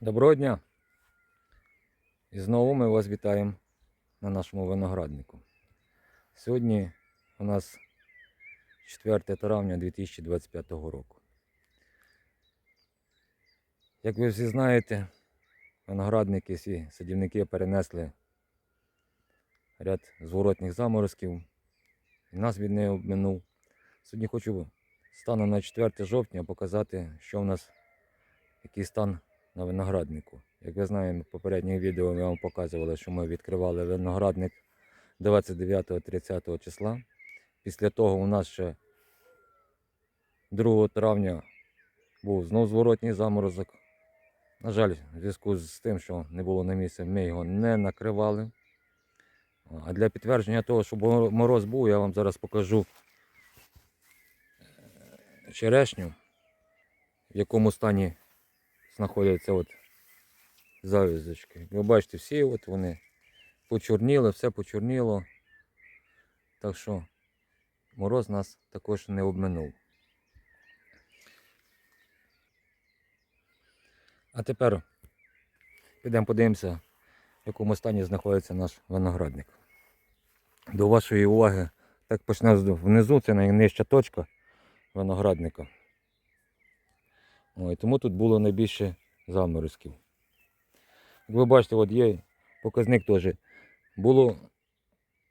Доброго дня! І знову ми вас вітаємо на нашому винограднику. Сьогодні у нас 4 травня 2025 року. Як ви всі знаєте, виноградники, всі садівники перенесли ряд зворотних заморозків. І нас від неї обминув. Сьогодні хочу станом на 4 жовтня показати, що в нас, який стан на винограднику. Як ви знаєте, в попередніх відео ми вам показували, що ми відкривали виноградник 29-30 числа. Після того у нас ще 2 травня був знов зворотній заморозок. На жаль, в зв'язку з тим, що не було на місці, ми його не накривали. А для підтвердження того, що мороз був, я вам зараз покажу е, черешню, в якому стані знаходяться от зав'язочки. Ви бачите, всі от вони почорніли, все почорніло. Так що мороз нас також не обминув. А тепер підемо подивимося, в якому стані знаходиться наш виноградник. До вашої уваги, так почне з- внизу, це найнижча точка виноградника. Ой, тому тут було найбільше заморозків. Як ви бачите, от є показник теж. Було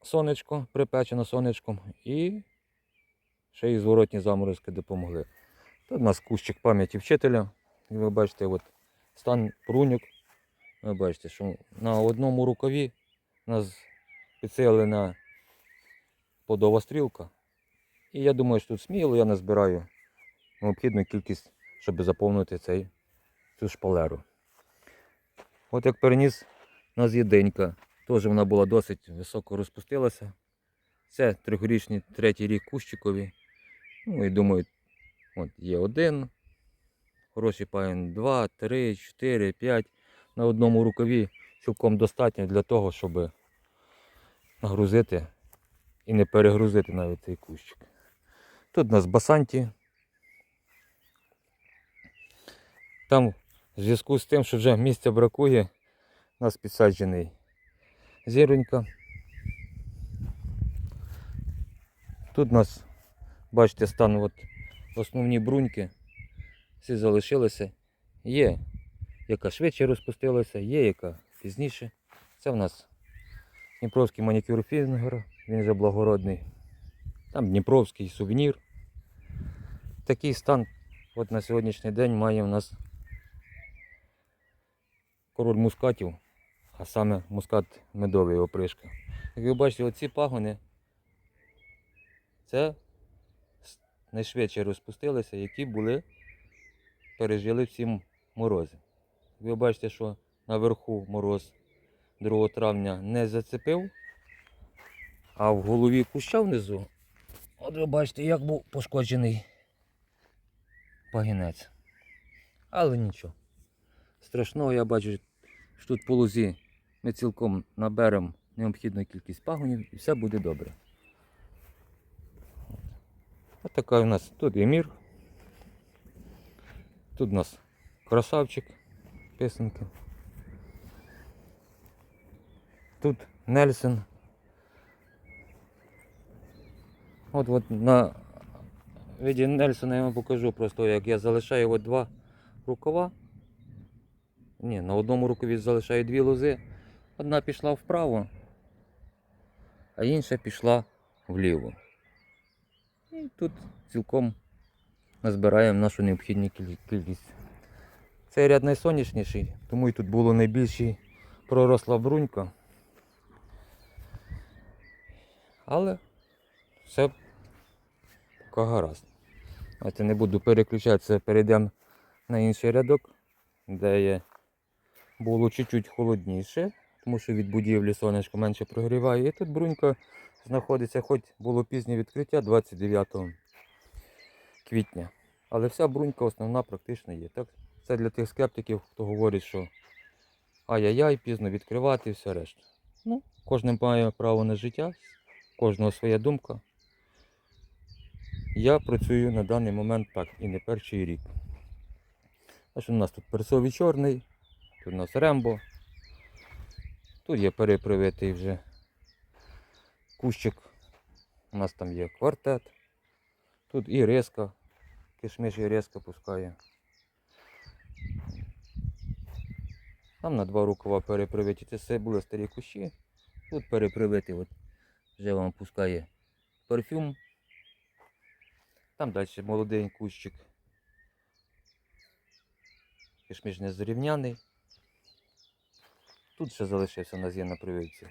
сонечко, припечено сонечком і ще й зворотні заморозки допомогли. Тут у нас кущик пам'яті вчителя. І ви бачите, от стан пруньок. Ви бачите, що на одному рукаві у нас підсилена подова стрілка. І я думаю, що тут сміло я назбираю необхідну кількість, щоб заповнити цей, цю шпалеру. От як переніс у нас. Теж вона була досить високо розпустилася. Це трьохрічний третій рік кущикові. Ну і думаю, от є один. Хороший пагін, два, три, чотири, п'ять. На одному рукаві цілком достатньо для того, щоб нагрузити і не перегрузити навіть цей кущик. Тут у нас басанті. Там в зв'язку з тим, що вже місця бракує, у нас підсаджений зіронька. Тут у нас, бачите, стан от основні бруньки. Всі залишилися. Є, яка швидше розпустилася, є, яка пізніше. Це в нас Дніпровський манікюр Фінгер, він же благородний. Там Дніпровський сувенір. Такий стан от на сьогоднішній день має у нас король мускатів, а саме мускат медовий опришка. Як ви бачите, оці пагони це найшвидше розпустилися, які були, пережили всі морози. Ви бачите, що наверху мороз 2 травня не зацепив, а в голові куща внизу, от ви бачите, як був пошкоджений пагінець. Але нічого. Страшного я бачу, що тут по лузі ми цілком наберемо необхідну кількість пагонів і все буде добре. Ось така у нас тут Емір. Тут у нас красавчик писанки. Тут Нельсон. От от на виді Нельсона я вам покажу просто, як я залишаю от два рукава. Ні, на одному рукаві залишаю дві лози. Одна пішла вправо, а інша пішла вліво. І тут цілком назбираємо нашу необхідну кількість. Цей ряд найсонячніший, тому і тут було найбільший проросла брунька. Але все поки гаразд. Я не буду переключатися, перейдемо на інший рядок, де є було чуть-чуть холодніше, тому що від будівлі сонечко менше прогріває. І тут брунька знаходиться, хоч було пізнє відкриття 29 квітня. Але вся брунька основна практично є. Так? Це для тих скептиків, хто говорить, що ай-яй-яй, пізно відкривати і все решта. Ну, кожен має право на життя, кожного своя думка. Я працюю на даний момент так і не перший рік. А у нас тут перцовий чорний, Тут у нас рембо. Тут є перепривитий вже кущик. У нас там є квартет. Тут і риска. Кишмиш і риска пускає. Там на два рукава перепривиті. Це все були старі кущі. Тут перепривити от вже вам пускає парфюм. Там далі молодий кущик. Кишміш не зрівняний. Тут ще залишився у нас є на прививці.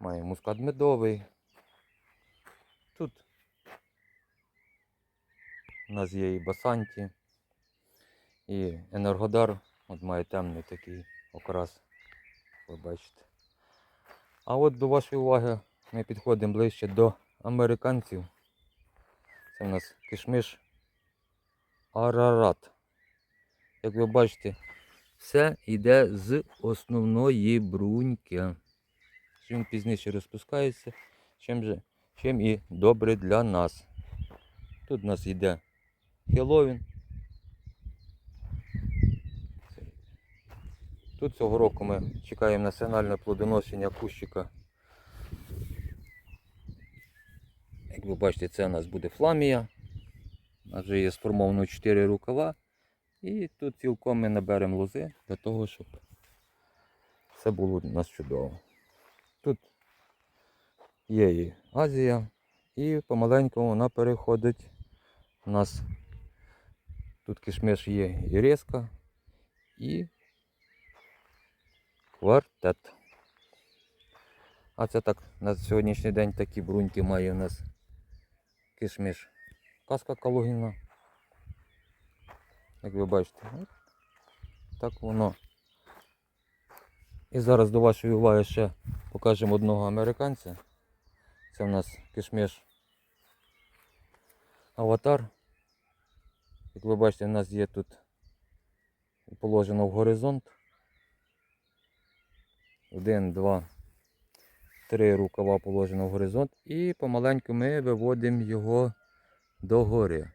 Має мускат медовий. Тут у нас є і басанті, і енергодар. От має темний такий окрас. Ви бачите. А от до вашої уваги ми підходимо ближче до американців. Це у нас кишмиш Арарат. Як ви бачите, все йде з основної бруньки. Чим пізніше розпускається, чим, же, чим і добре для нас. Тут у нас йде Хеллоуін. Тут цього року ми чекаємо національне плодоношення кущика. Як ви бачите, це у нас буде фламія. У нас вже є сформовано 4 рукава. І тут цілком ми наберемо лози для того, щоб все було у нас чудово. Тут є і Азія, і помаленьку вона переходить. У нас тут кишмиш є і резка, і квартет. А це так на сьогоднішній день такі бруньки має у нас кишмиш. Казка калугіна. Як ви бачите, так воно. І зараз до вашої уваги ще покажемо одного американця. Це в нас кишмиш аватар. Як ви бачите, у нас є тут положено в горизонт. Один, два, три рукава положено в горизонт і помаленьку ми виводимо його догори.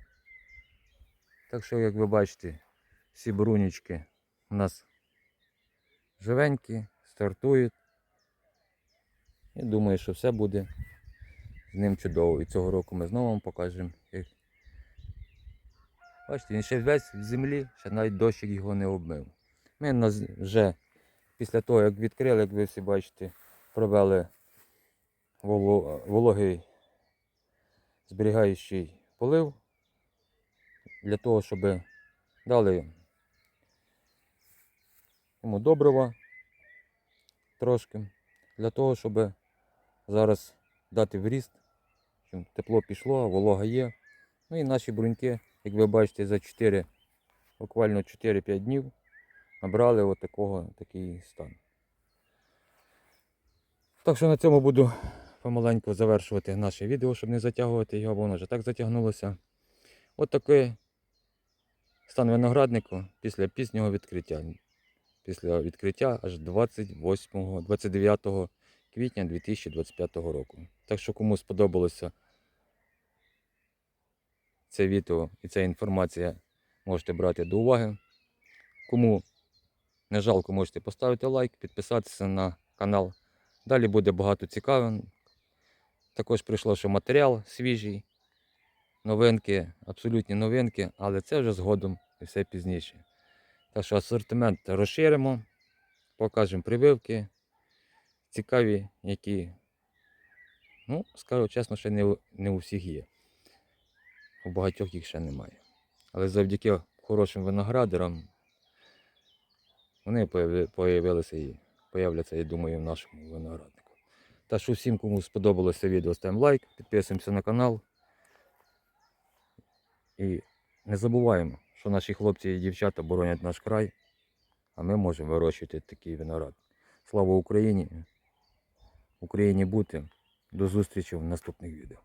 Так що, як ви бачите, всі брунічки у нас живенькі, стартують. І думаю, що все буде з ним чудово. І цього року ми знову вам покажемо. Бачите, він ще весь в землі, ще навіть дощик його не обмив. Ми вже після того, як відкрили, як ви всі бачите, провели вологий зберігаючий полив для того, щоб дали йому добрива трошки, для того, щоб зараз дати вріст, щоб тепло пішло, волога є. Ну і наші бруньки, як ви бачите, за 4, буквально 4-5 днів набрали от такий стан. Так що на цьому буду помаленьку завершувати наше відео, щоб не затягувати його, бо воно вже так затягнулося. От такий стан винограднику після пізнього відкриття. Після відкриття аж 28, 29 квітня 2025 року. Так що кому сподобалося це відео і ця інформація, можете брати до уваги. Кому не жалко, можете поставити лайк, підписатися на канал. Далі буде багато цікавого. Також прийшло, що матеріал свіжий, новинки, абсолютні новинки, але це вже згодом і все пізніше. Так що асортимент розширимо, покажемо прививки, цікаві, які, ну, скажу чесно, ще не, не у всіх є. У багатьох їх ще немає. Але завдяки хорошим виноградарам вони появи- появилися і появляться, я думаю, в нашому винограднику. Та що всім, кому сподобалося відео, ставимо лайк, підписуємося на канал. І не забуваємо, що наші хлопці і дівчата боронять наш край, а ми можемо вирощувати такий виноград. Слава Україні! Україні бути! До зустрічі в наступних відео.